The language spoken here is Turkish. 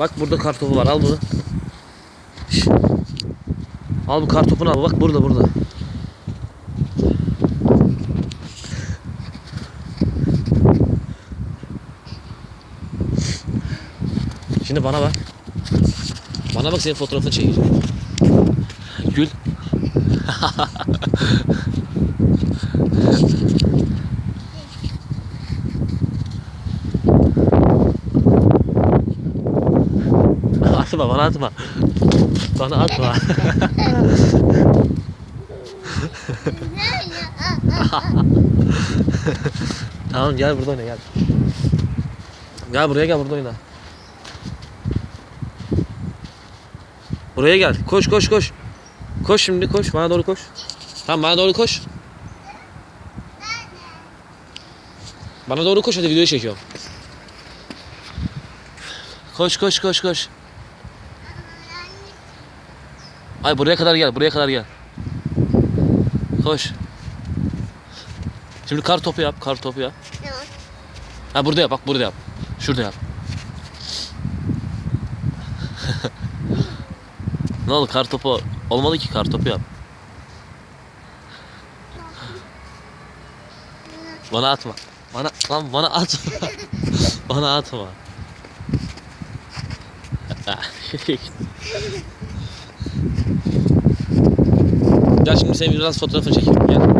Bak burada kar topu var al bunu. Al bu kar topunu al bak burada burada. Şimdi bana bak. Bana bak senin fotoğrafını çekeceğim. Gül. atma bana atma. Bana atma. tamam gel burada oyna gel. Gel buraya gel burada oyna. Buraya gel. Koş koş koş. Koş şimdi koş. Bana doğru koş. Tamam bana doğru koş. Bana doğru koş hadi video çekiyorum. Koş koş koş koş. Ay buraya kadar gel. Buraya kadar gel. Koş. Şimdi kar topu yap. Kar topu yap. Tamam. Ha burada yap. Bak burada yap. Şurada yap. ne oldu kar topu olmadı ki kar topu yap. Bana atma. Bana lan bana atma. bana atma. Gel şimdi senin biraz fotoğrafını çekeyim. Gel.